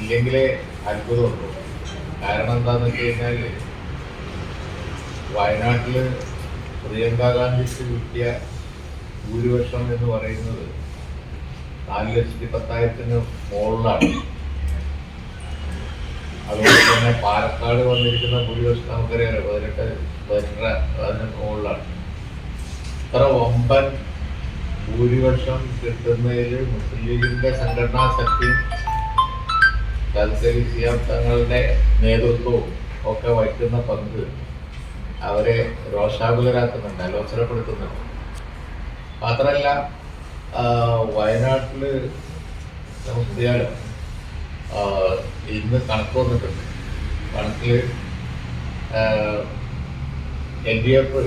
ഇല്ലെങ്കിലേ അത്ഭുതമുണ്ടോ കാരണം എന്താന്ന് വെച്ച് കഴിഞ്ഞാൽ വയനാട്ടിൽ പ്രിയങ്ക ഗാന്ധിക്ക് കിട്ടിയ ഭൂരിപക്ഷം എന്ന് പറയുന്നത് നാല് ലക്ഷത്തി പത്തായിരത്തിന് മുകളിലാണ്. അതുപോലെ തന്നെ പാലക്കാട് വന്നിരിക്കുന്ന ഭൂരിപക്ഷം നമുക്കറിയാലോ പതിനെട്ട് പതിനെട്ടര അതിന് മുകളിലാണ്. ഇത്ര വമ്പൻ ഭൂരിപക്ഷം കിട്ടുന്നതിൽ മുസ്ലിം ലീഗിന്റെ സംഘടനാ ശക്തിയും തൽസരി സിയാബ് തങ്ങളുടെ നേതൃത്വവും ഒക്കെ വഹിക്കുന്ന പങ്ക് അവരെ രോഷാകുലരാക്കുന്നുണ്ട് അലോചനപ്പെടുത്തുന്നുണ്ട് മാത്രമല്ല വയനാട്ടിൽ ആ, ഇന്ന് കണക്ക് വന്നിട്ടുണ്ട്. കണക്കിൽ എൽ ഡി എഫ്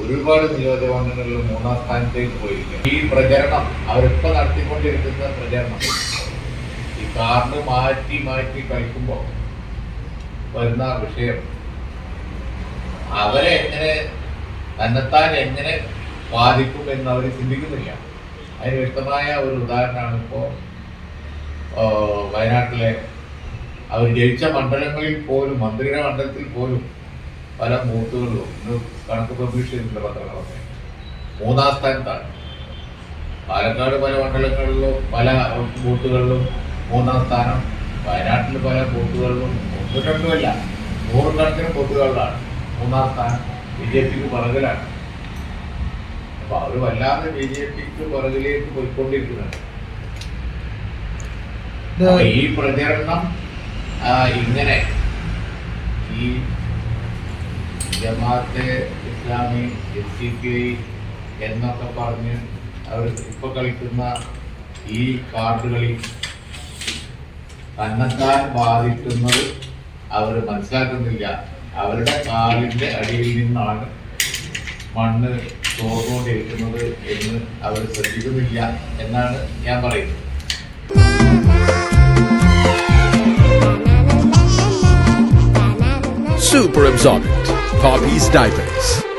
ഒരുപാട് നിയോജകമണ്ഡലങ്ങളിൽ മൂന്നാം സ്ഥാനത്തേക്ക് പോയിരിക്കും ഈ പ്രചരണം അവരിപ്പോ നടത്തിക്കൊണ്ടിരിക്കുന്ന പ്രചരണം കാർഡ് മാറ്റി മാറ്റി കളിക്കുമ്പോൾ വരുന്ന വിഷയം. അവരെ എങ്ങനെ തന്നെത്താൻ എങ്ങനെ ബാധിക്കും എന്ന് അവർ ചിന്തിക്കുന്നില്ല. അതിന് വ്യക്തമായ ഒരു ഉദാഹരണമാണ് ഇപ്പോൾ വയനാട്ടിലെ അവർ ജയിച്ച മണ്ഡലങ്ങളിൽ പോലും മന്ത്രിയുടെ മണ്ഡലത്തിൽ പോലും പല ബൂത്തുകളിലും ഇന്ന് കണക്ക് പബ്ലിഷ് ചെയ്തിട്ടുണ്ട് പത്രങ്ങളൊക്കെ മൂന്നാം സ്ഥാനത്താണ്. പാലക്കാട് പല മണ്ഡലങ്ങളിലും പല ബൂത്തുകളിലും മൂന്നാം സ്ഥാനം വയനാട്ടിൽ പല ബൂത്തുകളിലും ഒന്നും രണ്ടുമല്ല നൂറുകണക്കിന് ബൂത്തുകളിലാണ് മൂന്നാം സ്ഥാനം ബി ജെ പിക്ക് പുറകിലാണ്. അപ്പൊ അവർ വല്ലാതെ ബി ജെ പിക്ക് പുറകിലേക്ക് പോയിക്കൊണ്ടിരിക്കുന്നുണ്ട്. ഈ പ്രചരണം ഇങ്ങനെ ഈ Jamaat-e Islami S D P I എന്നൊക്കെ പറഞ്ഞ് അവർ ഇപ്പൊ കളിക്കുന്ന ഈ കാർഡുകളിൽ തന്നെത്താൻ ബാധിക്കുന്നത് അവർ മനസ്സിലാക്കുന്നില്ല അവരുടെ കാലിന്റെ അടിയിൽ നിന്നാണ് മണ്ണ് തോർന്നുകൊണ്ടിരിക്കുന്നത് എന്ന് അവർ ശ്രദ്ധിക്കുന്നില്ല എന്നാണ് ഞാൻ പറയുന്നത് Super absorbent. Poppy's diapers.